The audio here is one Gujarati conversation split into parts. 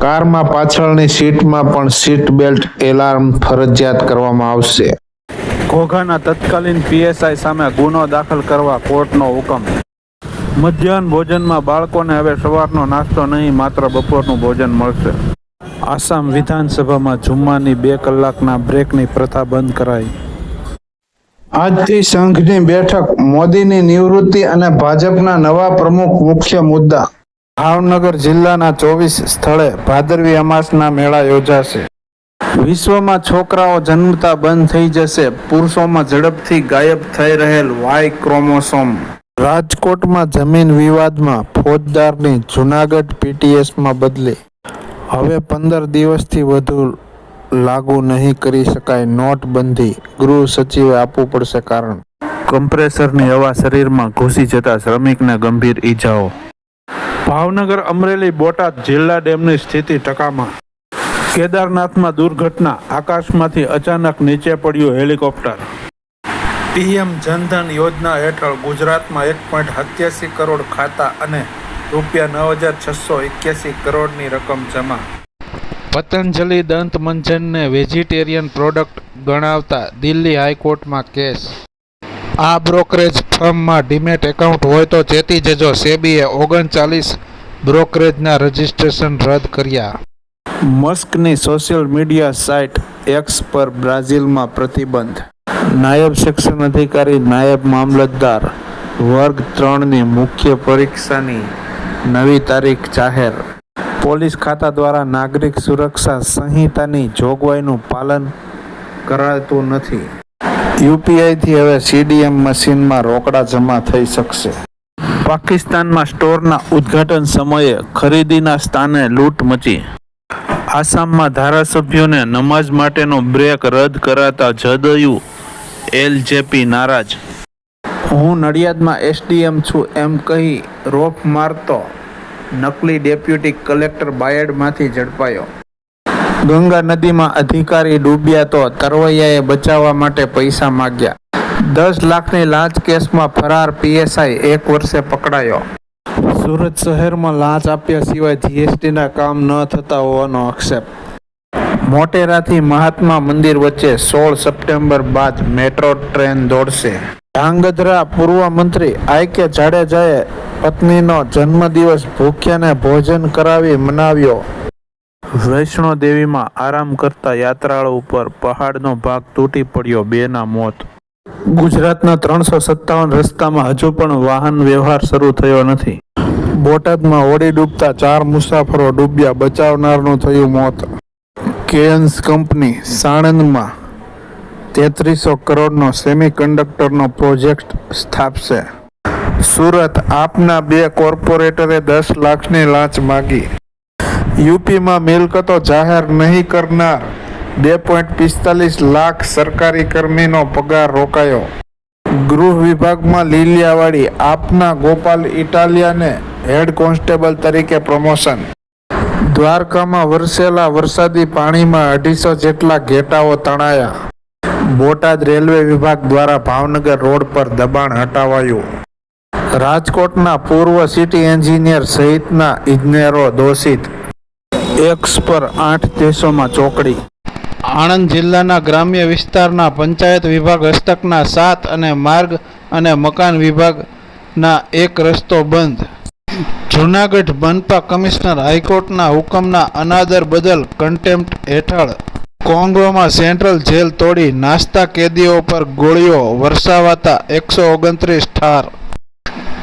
કારમાં પાછળની સીટમાં પણ સીટ બેલ્ટ એલાર્મ ફરજિયાત કરવામાં આવશે. ઘોઘાના તત્કાલીન પીએસઆઈ સામે ગુનો દાખલ કરવા કોર્ટનો હુકમ. મધ્યાહન ભોજનમાં બાળકોને હવે સવારનો નાસ્તો નહીં માત્ર બપોરનું ભોજન મળશે. આસામ વિધાનસભામાં જુમ્માની બે કલાકના બ્રેકની પ્રથા બંધ કરાઈ. આજથી સંઘની બેઠક મોદીની નિવૃત્તિ અને ભાજપના નવા પ્રમુખ મુખ્ય મુદ્દા. ભાવનગર જિલ્લાના ચોવીસ સ્થળે ભાદરવી અમાસના મેળા યોજાશે. વિશ્વમાં છોકરાઓ જન્મતા બંધ થઈ જશે. પુરુષોમાં ઝડપથી ગાયબ થઈ રહેલ વાય ક્રોમોસોમ. રાજકોટમાં જમીન વિવાદમાં ફોજદારની જુનાગઢ પીટીએસમાં બદલી. હવે પંદર દિવસથી વધુ લાગુ નહીં કરી શકાય નોટબંધી. ગૃહ સચિવે આપવું પડશે કારણ. કમ્પ્રેસરની હવા શરીરમાં ઘૂસી જતા શ્રમિકને ગંભીર ઈજાઓ. ભાવનગર અમરેલી બોટાદ જિલ્લા ડેમની સ્થિતિ ટકામાં. કેદારનાથમાં દુર્ઘટના, આકાશમાંથી અચાનક નીચે પડ્યું હેલિકોપ્ટર. પીએમ જનધન યોજના હેઠળ ગુજરાતમાં એક પોઈન્ટ સત્યાસી કરોડ ખાતા અને રૂપિયા નવ હજાર છસો એક્યાસી કરોડની રકમ જમા. પતંજલિ દંત મંજનને વેજીટેરિયન પ્રોડક્ટ ગણાવતા દિલ્હી હાઈકોર્ટમાં કેસ. આ બ્રોકરેજ ફર્મમાં ડીમેટ એકાઉન્ટ હોય તો ચેતી જજો. સેબીએ ઓગણચાલીસ બ્રોકરેજના રજિસ્ટ્રેશન રદ કર્યા. મસ્કની સોશિયલ મીડિયા સાઇટ એક્સ પર બ્રાઝિલમાં પ્રતિબંધ. નાયબ શિક્ષણ અધિકારી, નાયબ મામલતદાર વર્ગ ત્રણની મુખ્ય પરીક્ષાની નવી તારીખ જાહેર. પોલીસ ખાતા દ્વારા નાગરિક સુરક્ષા સંહિતાની જોગવાઈનું પાલન કરાતું નથી. યુપીઆઈથી હવે સીડીએમ મશીનમાં રોકડા જમા થઈ શકશે. પાકિસ્તાનમાં સ્ટોરના ઉદ્ઘાટન સમયે ખરીદીના સ્થાને લૂંટ મચી. આસામમાં ધારાસભ્યોને નમાઝ માટેનો બ્રેક રદ કરાતા જદયુ એલજેપી નારાજ. હું નડિયાદમાં એસડીએમ છું એમ કહી રોફ મારતો નકલી ડેપ્યુટી કલેક્ટર બાયડમાંથી ઝડપાયો. ગંગા નદીમાં અધિકારી ડૂબ્યા તો તરવૈયાએ બચાવવા માટે પૈસા માગ્યા. દસ લાખની લાંચ કેસમાં ફરાર પીએસઆઈ એક વર્ષે પકડાયો. સુરત શહેરમાં લાંચ આપ્યા સિવાય જીએસટીના કામ ન થતા હોવાનો આક્ષેપ. મોટેરાથી મહાત્મા મંદિર વચ્ચે સોળ સપ્ટેમ્બર બાદ મેટ્રો ટ્રેન દોડશે. ધાંગધ્રા પૂર્વ મંત્રી આઈ કે જાડેજાએ પત્નીનો જન્મદિવસ ભૂખ્યાને ભોજન કરાવી મનાવ્યો. વૈષ્ણો દેવીમાં આરામ કરતા યાત્રાળુ ઉપર પહાડનો ભાગ તૂટી પડ્યો બેના મોત. ગુજરાતના ત્રણસો સત્તાવન રસ્તામાં હજુ પણ વાહન વ્યવહાર શરૂ થયો નથી. બોટાદમાં હોડી ડૂબતા ચાર મુસાફરો ડૂબ્યા, બચાવનારનું થયું મોત. કેન્સ કંપની સાણંદમાં તેત્રીસો કરોડનો સેમી સેમિકન્ડક્ટરનો પ્રોજેક્ટ સ્થાપશે. સુરત આપના બે કોર્પોરેટરે દસ લાખની લાંચ માગી. યુપીમાં મિલકતો જાહેર નહીં કરનાર બે પોઈન્ટ પિસ્તાલીસ લાખ સરકારી કર્મીનો પગાર રોકાયો. ગૃહ વિભાગમાં લીલિયાવાડી આપના ગોપાલ ઇટાલિયાને હેડ કોન્સ્ટેબલ તરીકે પ્રમોશન. દ્વારકામાં વરસેલા વરસાદી પાણીમાં અઢીસો જેટલા ઘેટાઓ તણાયા. બોટાદ રેલવે વિભાગ દ્વારા ભાવનગર રોડ પર દબાણ હટાવાયું. રાજકોટના પૂર્વ સિટી એન્જિનિયર સહિતના ઇજનેરો દોષિત. એક્સ પર આઠ દેશોમાં ચોકડી. આણંદ જિલ્લાના ગ્રામ્ય વિસ્તારના પંચાયત વિભાગ હસ્તકના સાત અને માર્ગ અને મકાન વિભાગના એક રસ્તો બંધ. જૂનાગઢ મનપા કમિશનર હાઈકોર્ટના હુકમના અનાદર બદલ કન્ટેમ્પ્ટ હેઠળ. કોંગોમાં સેન્ટ્રલ જેલ તોડી નાસ્તા કેદીઓ પર ગોળીઓ વરસાવાતા એકસો ઓગણત્રીસ ઠાર.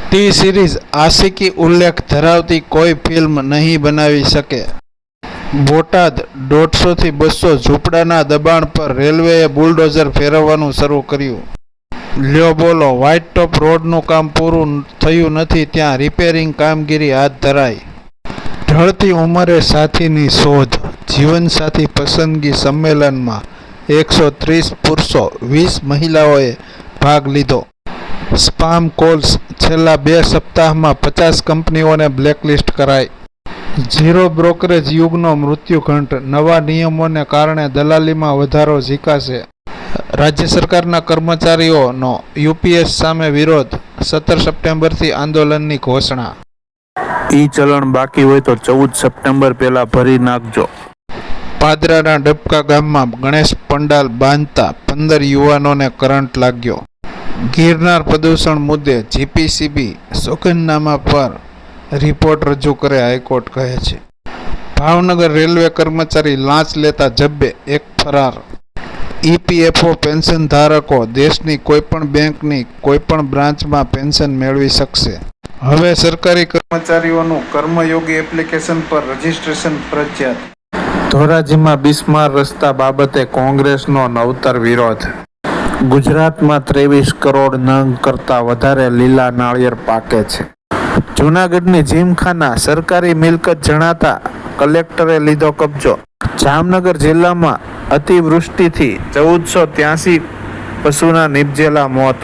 ટી સિરીઝ આશિકી ઉલ્લેખ ધરાવતી કોઈ ફિલ્મ નહીં બનાવી શકે. બોટાદ દોઢસોથી બસો ઝૂંપડાના દબાણ પર રેલવેએ બુલડોઝર ફેરવવાનું શરૂ કર્યું. લ્યો બોલો વ્હાઇટ ટોપ રોડનું કામ પૂરું થયું નથી ત્યાં રિપેરિંગ કામગીરી હાથ ધરાઈ. ઢળતી ઉંમરે સાથીની શોધ, જીવનસાથી પસંદગી સંમેલનમાં એકસો ત્રીસ પુરુષો, વીસ મહિલાઓએ ભાગ લીધો. સ્પામ કોલ્સ છેલ્લા બે સપ્તાહમાં પચાસ કંપનીઓને બ્લેકલિસ્ટ કરાઈ. ઝીરો બ્રોકરેજ યુગનો મૃત્યુઘંટ નવા નિયમોને કારણે દલાલીમાં વધારો ઝીકાશે. રાજ્ય સરકારના કર્મચારીઓનો યુપીએસ સામે વિરોધ. સત્તર સપ્ટેમ્બરથી આંદોલનની ઘોષણા. ઈ ચલણ બાકી હોય તો ચૌદ સપ્ટેમ્બર પહેલા ભરી નાખજો. પાદરાના ડબકા ગામમાં ગણેશ પંડાલ બાંધતા પંદર યુવાનોને કરંટ લાગ્યો. ગિરનાર પ્રદૂષણ મુદ્દે જીપીસીબી સોગંદનામા પર રિપોર્ટ રજૂ કરે હાઈકોર્ટ કહે છે. ભાવનગર રેલવે કર્મચારી લાંચ લેતા જબ્બે એક ફરાર. ઈપીએફઓ પેન્શન ધારકો દેશની કોઈપણ બેંકની કોઈપણ બ્રાન્ચમાં પેન્શન મેળવી શકશે. હવે સરકારી કર્મચારીઓનું કર્મયોગી એપ્લિકેશન પર રજીસ્ટ્રેશન ફરજિયાત. ધોરાજીમાં બિસ્માર રસ્તા બાબતે કોંગ્રેસનો નવતર વિરોધ. ગુજરાતમાં ત્રેવીસ કરોડ નંગ કરતા વધારે લીલા નાળિયેર પાકે છે. જૂનાગઢની જીમખાના સરકારી મિલકત જણાતા કલેક્ટરે લીધો કબજો. જામનગર જિલ્લામાં અતિવૃષ્ટિથી ચૌદસો ત્યાસી પશુના નિપજેલા મોત.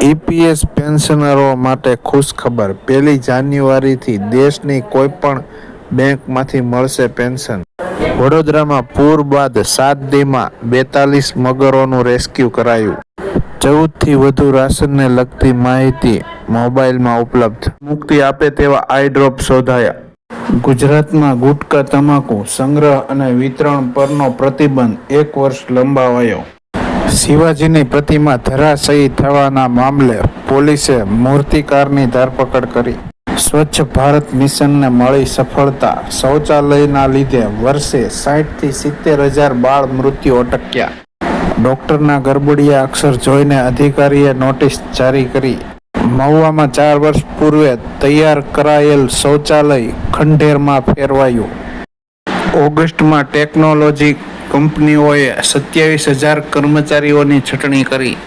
ઈપીએસ પેન્શનરો માટે ખુશ ખબર પહેલી જાન્યુઆરીથી દેશની કોઈ પણ બેંકમાંથી મળશે પેન્શન. વડોદરામાં પૂર બાદ સાત દીમાં બેતાલીસ મગરોનું રેસ્ક્યુ કરાયું. ચૌદથી વધુ રાશનને લગતી માહિતી મોબાઈલમાં ઉપલબ્ધ. મુક્તિ આપે તેવા આઈ ડ્રોપ શોધાયા. ગુજરાતમાં ગુટકા, તમાકુ સંગ્રહ અને વિતરણ પરનો પ્રતિબંધ એક વર્ષ લંબાવાયો. શિવાજીની પ્રતિમા ધરાશયી થવાના મામલે પોલીસે મૂર્તિકારની ધરપકડ કરી. સ્વચ્છ ભારત મિશનને મળી સફળતા શૌચાલયના લીધે વર્ષે સાઠથી સિત્તેર હજાર બાળ મૃત્યુ અટક્યા. ડોક્ટરના ગરબડિયા અક્ષર જોઈને અધિકારીએ નોટિસ જારી કરી. મહુવામાં ચાર વર્ષ પૂર્વે તૈયાર કરાયેલ શૌચાલય ખંડેરમાં ફેરવાયું. ઓગસ્ટમાં ટેકનોલોજી કંપનીઓએ સત્યાવીસ હજાર કર્મચારીઓની છટણી કરી.